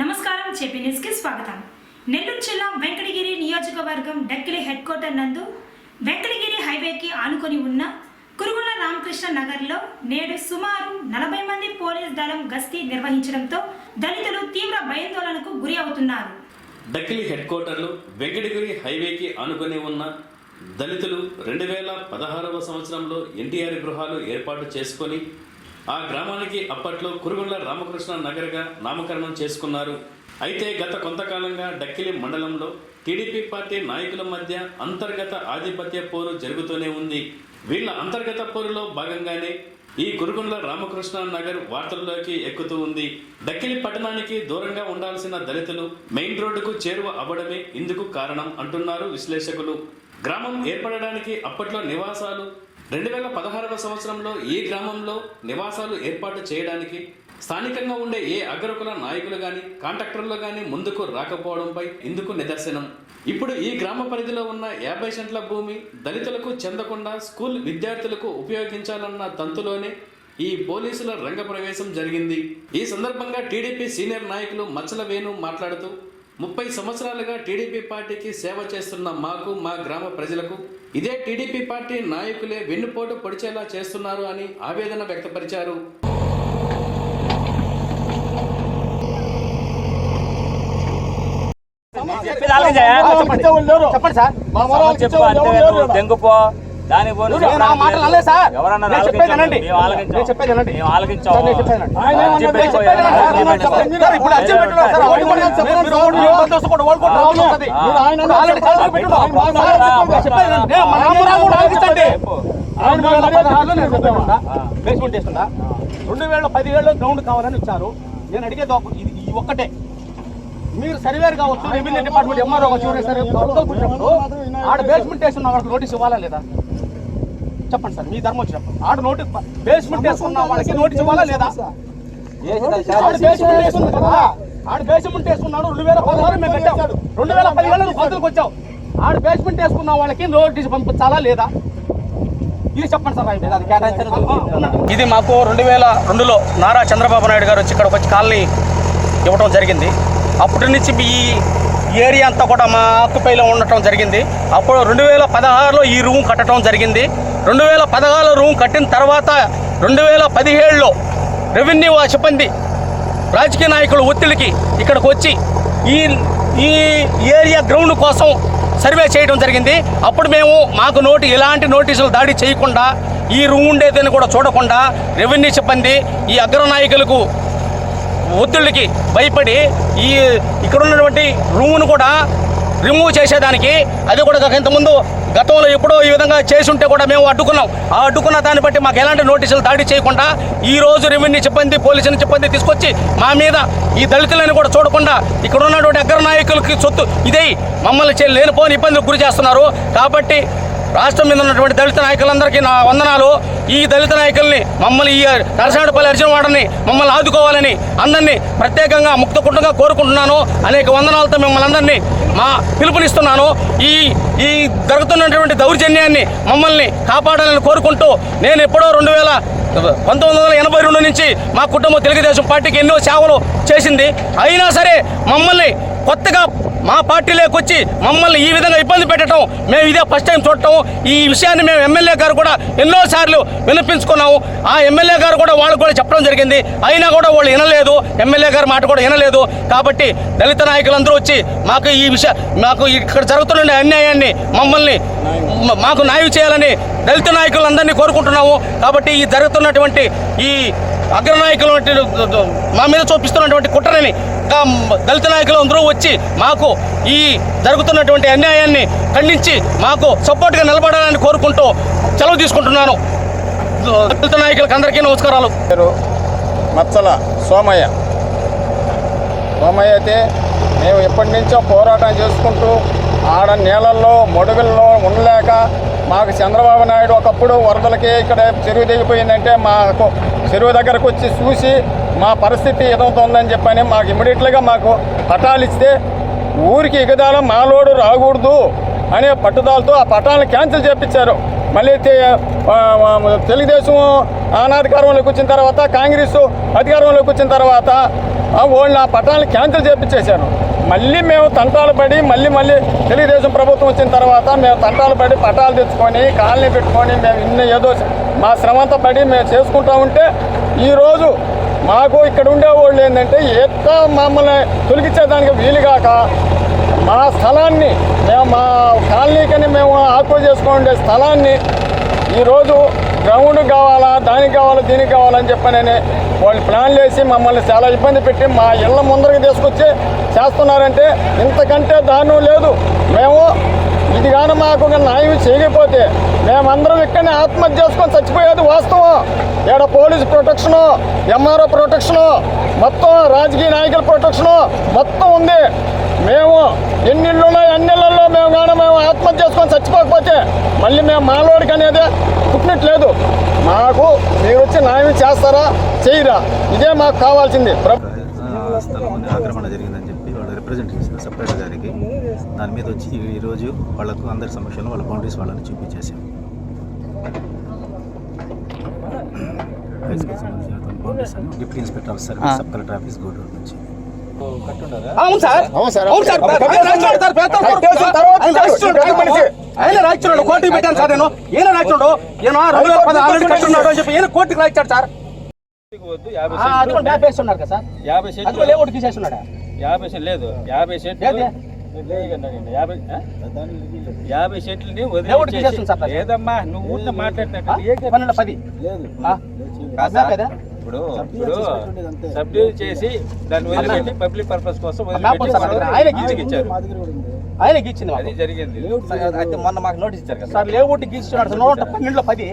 నమస్కారం చెప్పి న్యూస్కి స్వాగతం. నెల్లూరు జిల్లా వెంకటగిరి నియోజకవర్గం డక్కిలి హెడ్ క్వార్టర్ నందు వెంకటగిరి హైవేకి ఆనుకొని ఉన్న కురుగుల రామకృష్ణ నగర్లో నేడు సుమారు నలభై మంది పోలీస్ దళం గస్తీ నిర్వహించడంతో దళితులు తీవ్ర భయాందోళనకు గురి అవుతున్నారు. డక్కిలి హెడ్ క్వార్టర్లో వెంకటగిరి హైవేకి ఆనుకొని ఉన్న దళితులు రెండు వేల పదహారవ సంవత్సరంలో ఎన్టీఆర్ గృహాలు ఏర్పాటు చేసుకొని ఆ గ్రామానికి అప్పట్లో కురుగుండ్ల రామకృష్ణ నగర్గా నామకరణం చేసుకున్నారు. అయితే గత కొంతకాలంగా డక్కిలి మండలంలో టీడీపీ పార్టీ నాయకుల మధ్య అంతర్గత ఆధిపత్య పోరు జరుగుతూనే ఉంది. వీళ్ళ అంతర్గత పోరులో భాగంగానే ఈ కురుగుండ్ల రామకృష్ణ నగర్ వార్తల్లోకి ఎక్కుతూ ఉంది. దక్కిలి పట్టణానికి దూరంగా ఉండాల్సిన దళితులు మెయిన్ రోడ్డుకు చేరువ అవ్వడమే ఇందుకు కారణం అంటున్నారు విశ్లేషకులు. గ్రామం ఏర్పడడానికి అప్పట్లో నివాసాలు రెండు వేల పదహారవ సంవత్సరంలో ఈ గ్రామంలో నివాసాలు ఏర్పాటు చేయడానికి స్థానికంగా ఉండే ఏ అగ్రకుల నాయకులు కానీ కాంట్రాక్టర్లు కానీ ముందుకు రాకపోవడంపై ఇందుకు నిదర్శనం. ఇప్పుడు ఈ గ్రామ పరిధిలో ఉన్న యాభై సెంట్ల భూమి దళితులకు చెందకుండా స్కూల్ విద్యార్థులకు ఉపయోగించాలన్న తంతులోనే ఈ పోలీసుల రంగ ప్రవేశం జరిగింది. ఈ సందర్భంగా టీడీపీ సీనియర్ నాయకులు మచ్చల వేణు మాట్లాడుతూ ముప్పై సంవత్సరాలుగా టీడీపీ పార్టీకి సేవ చేస్తున్న మాకు మా గ్రామ ప్రజలకు ఇదే టీడీపీ పార్టీ నాయకులే వెన్నుపోటు పొడిచేలా చేస్తున్నారు అని ఆవేదన వ్యక్తపరిచారు. ఆలోచించాయా? చెప్పండి. సార్. మా చెప్పు అంతే. దెంగుపో దాని. రెండు వేల పదిహేడులో గ్రౌండ్ కావాలని ఇచ్చారు. నేను అడిగేది ఒక- ఇది ఒక్కటే. మీరు సర్వేర్ కావచ్చు రెవెన్యూ డిపార్ట్మెంట్ ఎంఆర్ఓ కావచ్చు ఆడ బేస్మెంట్ వేసుకున్న వాళ్ళకి నోటీస్ ఇవ్వాలా లేదా? చెప్పండి సార్ మీ ధర్మం చెప్పండి. ఆడ నోటీస్ బేస్మెంట్ వేసుకున్న వాళ్ళకి నోటీస్ ఇవ్వాలా లేదా? ఆడ బేస్మెంట్ వేసుకున్నాడు కదా? ఆడ బేస్మెంట్ వేసుకున్నాడు రెండు వేల పదహారు మేము కట్టాం. రెండు వేల పదిహేడు నువ్వు కొలతలకు వచ్చావు ఆడ బేస్మెంట్ వేసుకున్న వాళ్ళకి నోటీస్ పంపించాలా లేదా? ఇది చెప్పండి సార్ ఇది మాకు రెండు వేల రెండులో నారా చంద్రబాబు నాయుడు గారు వచ్చి ఇక్కడికి వచ్చి కాలనీ ఇవ్వడం జరిగింది. అప్పటి నుంచి ఈ ఏరియా అంతా కూడా మా ఆకుపైలో ఉండటం జరిగింది. అప్పుడు రెండు వేల పదహారులో ఈ రూమ్ కట్టడం జరిగింది. రెండు వేల పదహారులో రూమ్ కట్టిన తర్వాత రెండు వేల పదిహేడులో రెవెన్యూ సిబ్బంది రాజకీయ నాయకుల ఒత్తిడికి ఇక్కడికి వచ్చి ఈ ఈ ఏరియా గ్రౌండ్ కోసం సర్వే చేయడం జరిగింది. అప్పుడు మేము మాకు నోటి ఎలాంటి నోటీసులు దాడి చేయకుండా ఈ రూమ్ ఉండేదని కూడా చూడకుండా రెవెన్యూ సిబ్బంది ఈ అగ్ర నాయకులకు ఒత్తిళ్ళకి భయపడి ఈ ఇక్కడ ఉన్నటువంటి రూమును కూడా రిమూవ్ చేసేదానికి. అది కూడా ఇంతకుముందు గతంలో ఎప్పుడో ఈ విధంగా చేసుంటే కూడా మేము అడ్డుకున్నాం. ఆ అడ్డుకున్న దాన్ని బట్టి మాకు ఎలాంటి నోటీసులు దాడి చేయకుండా ఈ రోజు రెవెన్యూ సిబ్బంది పోలీసుని సిబ్బంది తీసుకొచ్చి మా మీద ఈ దళితులను కూడా చూడకుండా ఇక్కడ ఉన్నటువంటి అగ్ర నాయకులకి సొత్తు ఇదే. మమ్మల్ని లేనిపోని ఇబ్బందులకు గురి చేస్తున్నారు. కాబట్టి రాష్ట్రం మీద ఉన్నటువంటి దళిత నాయకులందరికీ నా వందనాలు. ఈ దళిత నాయకుల్ని మమ్మల్ని ఈ నరసింహపల్లి అర్జున వాడని మమ్మల్ని ఆదుకోవాలని అందరినీ ప్రత్యేకంగా ముక్తకుండగా కోరుకుంటున్నాను. అనేక వందనాలతో మిమ్మల్ని అందరినీ మా పిలుపునిస్తున్నాను. ఈ ఈ జరుగుతున్నటువంటి దౌర్జన్యాన్ని మమ్మల్ని కాపాడాలని కోరుకుంటూ నేను ఎప్పుడో రెండు వేల పంతొమ్మిది వందల ఎనభై రెండు నుంచి మా కుటుంబం తెలుగుదేశం పార్టీకి ఎన్నో సేవలు చేసింది. అయినా సరే మమ్మల్ని కొత్తగా మా పార్టీలోకి వచ్చి మమ్మల్ని ఈ విధంగా ఇబ్బంది పెట్టడం మేము ఇదే ఫస్ట్ టైం చూడటం. ఈ విషయాన్ని మేము ఎమ్మెల్యే గారు కూడా ఎన్నోసార్లు వినిపించుకున్నాము. ఆ ఎమ్మెల్యే గారు కూడా వాళ్ళు కూడా చెప్పడం జరిగింది. అయినా కూడా వాళ్ళు వినలేదు. ఎమ్మెల్యే గారి మాట కూడా వినలేదు. కాబట్టి దళిత నాయకులందరూ వచ్చి మాకు ఈ విషయ మాకు ఇక్కడ జరుగుతున్న అన్యాయాన్ని మమ్మల్ని మాకు న్యాయం చేయాలని దళిత నాయకులందరినీ కోరుకుంటున్నాము. కాబట్టి ఈ జరుగుతున్నటువంటి ఈ అగ్రనాయకులు మా మీద చూపిస్తున్నటువంటి కుట్రని దళిత నాయకులు అందరూ వచ్చి మాకు ఈ జరుగుతున్నటువంటి అన్యాయాన్ని ఖండించి మాకు సపోర్ట్గా నిలబడాలని కోరుకుంటూ సెలవు తీసుకుంటున్నాను. దళిత నాయకులకు అందరికీ నమస్కారాలు. పేరు మచ్చల సోమయ్య. సోమయ్య అయితే మేము ఎప్పటి నుంచో పోరాటం చేసుకుంటూ ఆడ నీళ్ళల్లో మడుగుల్లో ఉండలేక మాకు చంద్రబాబు నాయుడు ఒకప్పుడు వరదలకి ఇక్కడ చెరువు దిగిపోయిందంటే మాకు చెరువు దగ్గరకు వచ్చి చూసి మా పరిస్థితి ఎదుగుతుందని చెప్పని మాకు ఇమ్మీడియట్గా మాకు పటాలు ఇస్తే ఊరికి ఎగదాలం మాలోడు రాకూడదు అనే పట్టుదలతో ఆ పట్టాలను క్యాన్సిల్ చేపించారు. మళ్ళీ తెలుగుదేశం అనాధికారంలోకి వచ్చిన తర్వాత కాంగ్రెస్ అధికారంలోకి వచ్చిన తర్వాత వాళ్ళు ఆ పట్టాలను క్యాన్సిల్ చేపించేశారు. మళ్ళీ మేము తంటాలు పడి మళ్ళీ మళ్ళీ తెలుగుదేశం ప్రభుత్వం వచ్చిన తర్వాత మేము తంటాలు పడి పట్టాలు తెచ్చుకొని కాలనీ పెట్టుకొని మేము ఇన్ని ఏదో మా శ్రమంతా పడి మేము చేసుకుంటా ఉంటే ఈరోజు మాకు ఇక్కడ ఉండేవాళ్ళు ఏంటంటే ఎక్క మమ్మల్ని తొలగించేదానికి వీలుగాక మా స్థలాన్ని మేము మా కాలనీకని మేము ఆక్వా చేసుకుండే స్థలాన్ని ఈరోజు గ్రౌండ్ కావాలా దానికి కావాలా దీనికి కావాలని చెప్పనని వాళ్ళు ప్లాన్లు వేసి మమ్మల్ని చాలా ఇబ్బంది పెట్టి మా ఇళ్ళ ముందరికి తీసుకొచ్చి చేస్తున్నారంటే ఇంతకంటే దారుణం లేదు. మేము ఇది కానీ మాకు ఒక న్యాయం చేయకపోతే మేమందరం ఇక్కడనే ఆత్మహత్య చేసుకొని చచ్చిపోయేది వాస్తవం. ఇక్కడ పోలీస్ ప్రొటెక్షను ఎంఆర్ఓ ప్రొటెక్షను మొత్తం రాజకీయ నాయకుల ప్రొటెక్షను మొత్తం ఉంది. మేము ఎన్నిళ్ళు ఉన్నాయి అన్ని ఇళ్ళలో మేము కానీ మేము ఆత్మహత్య చేసుకొని చచ్చిపోకపోతే మళ్ళీ మేము మాలోడికి అనేది పుట్టినట్లేదు. మాకు మీరు వచ్చి న్యాయం చేస్తారా చేయరా? ఇదే మాకు కావాల్సింది. ఆక్రమణ జరిగిందని చెప్పి వాళ్ళు రిప్రజెంట్ చేశారు సపరేటర్ గారికి దాని మీద వచ్చి ఈరోజు వాళ్ళకు అందరి సమక్షంలో వాళ్ళ బౌండరీస్ వాళ్ళని చూపించేసాం deputy inspector of service sub collector office Gudur నుంచి. అవును సార్. అవును సార్. అవును సార్. ఆయన రాస్తున్నాడు కోర్టుకి పెట్టాను సార్ నేను. ఈయన రాస్తున్నాడు ఈయన రెండు వేల పది ఆల్రెడీ కట్టున్నాడు అని చెప్పి ఈయన కోర్టుకి రాయించాడు సార్. యాభై సెంట్లు. యాభై సెంట్లు. లేదు. యాభై సెంట్లు యాభై సెంట్లని అది. ఏదమ్మా నువ్వు? మాట్లాడినట్టు పన్నెండు పది? కాదు? ఇప్పుడు ఇప్పుడు సబ్డ్యూస్ చేసి దాన్ని వదిలిపెట్టి పబ్లిక్ పర్పస్ కోసం వదిలిపెట్టి ఇచ్చారు ఆయనకి ఇచ్చింది అది. జరిగింది. అయితే మొన్న మాకు నోటీస్ ఇచ్చారు కదా. సార్ లేఅవుట్ గీస్తున్నాడు సార్ నూట పన్నెండులో పది.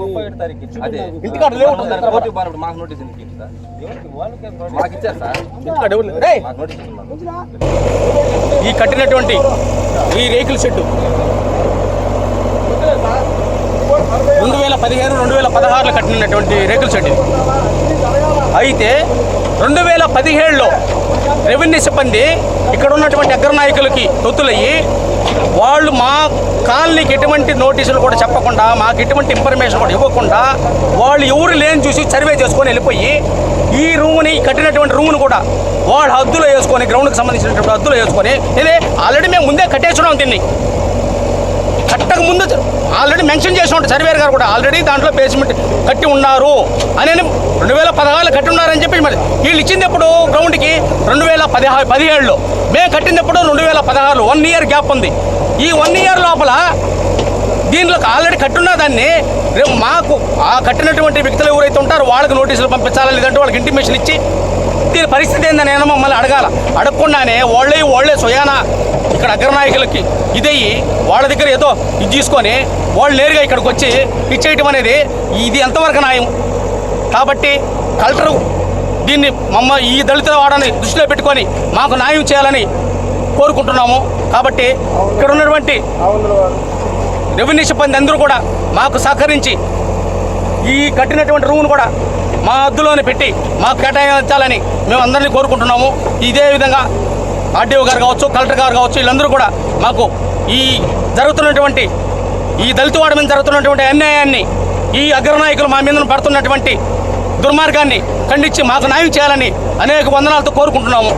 ముప్పై ఒకటి తారీఖు ఇచ్చారు. అదే. ఇంటికాడ లేఅవుట్ ఉంది సార్ కోర్టుకు పోయినప్పుడు మాకు నోటీస్ ఎందుకు ఇచ్చింది నోటీస్? మాకు ఇచ్చారు సార్. ఇంటికాడ నోటీస్ ఈ కట్టినటువంటి ఈ రేకుల షెడ్డు. రెండు వేల పదిహేను రెండు వేల పదహారులో కట్టినటువంటి రేకుల షెడ్. అయితే రెండు వేల పదిహేడులో రెవెన్యూ సిబ్బంది ఇక్కడ ఉన్నటువంటి అగ్ర నాయకులకి తొత్తులయ్యి వాళ్ళు మా కాలనీకి ఎటువంటి నోటీసులు కూడా చెప్పకుండా మాకు ఎటువంటి ఇన్ఫర్మేషన్ కూడా ఇవ్వకుండా వాళ్ళు ఎవరు లేని చూసి సర్వే చేసుకొని వెళ్ళిపోయి ఈ రూమ్ని కట్టినటువంటి రూమ్ను కూడా వాళ్ళ హద్దులో వేసుకొని గ్రౌండ్కి సంబంధించినటువంటి హద్దులో వేసుకొని ఇదే ఆల్రెడీ మేము ముందే కట్టేస్తున్నాం దీన్ని. కట్టక ముందు ఆల్రెడీ మెన్షన్ చేసి ఉంటారు సర్వేర్ గారు కూడా ఆల్రెడీ దాంట్లో బేస్మెంట్ కట్టి ఉన్నారు అని రెండు వేల పదహారులో కట్టి ఉన్నారని చెప్పి మరి వీళ్ళు ఇచ్చింది ఎప్పుడు గ్రౌండ్కి రెండు వేల పదిహా పదిహేడులో. మేము కట్టినప్పుడు రెండు వేల పదహారులో. వన్ ఇయర్ గ్యాప్ ఉంది. ఈ వన్ ఇయర్ లోపల దీనిలో ఆల్రెడీ కట్టున్న దాన్ని రేపు మాకు ఆ కట్టినటువంటి వ్యక్తులు ఎవరైతే ఉంటారో వాళ్ళకి నోటీసులు పంపించాలా లేదంటే వాళ్ళకి ఇంటిమేషన్ ఇచ్చి దీని పరిస్థితి ఏందని నేను మమ్మల్ని అడగాల. అడగకుండానే వాళ్ళే వాళ్ళే స్వయానా ఇక్కడ అగ్రనాయకులకి ఇదయ్యి వాళ్ళ దగ్గర ఏదో ఇది తీసుకొని వాళ్ళు నేరుగా ఇక్కడికి వచ్చి ఇచ్చేయటం అనేది ఇది ఎంతవరకు న్యాయం? కాబట్టి కలెక్టరు దీన్ని మమ్మ ఈ దళితుల వాడని దృష్టిలో పెట్టుకొని మాకు న్యాయం చేయాలని కోరుకుంటున్నాము. కాబట్టి ఇక్కడ ఉన్నటువంటి రెవెన్యూ సిబ్బంది అందరూ కూడా మాకు సహకరించి ఈ కట్టినటువంటి రూమ్ను కూడా మా అద్దులోనే పెట్టి మాకు కేటాయించాలని మేము అందరినీ కోరుకుంటున్నాము. ఇదే విధంగా ఆర్డీఓ గారు కావచ్చు కలెక్టర్ గారు కావచ్చు వీళ్ళందరూ కూడా మాకు ఈ జరుగుతున్నటువంటి ఈ దళితవాడ మీద జరుగుతున్నటువంటి అన్యాయాన్ని ఈ అగ్రనాయకులు మా మీద పడుతున్నటువంటి దుర్మార్గాన్ని ఖండించి మాకు న్యాయం చేయాలని అనేక వందనాలతో కోరుకుంటున్నాము.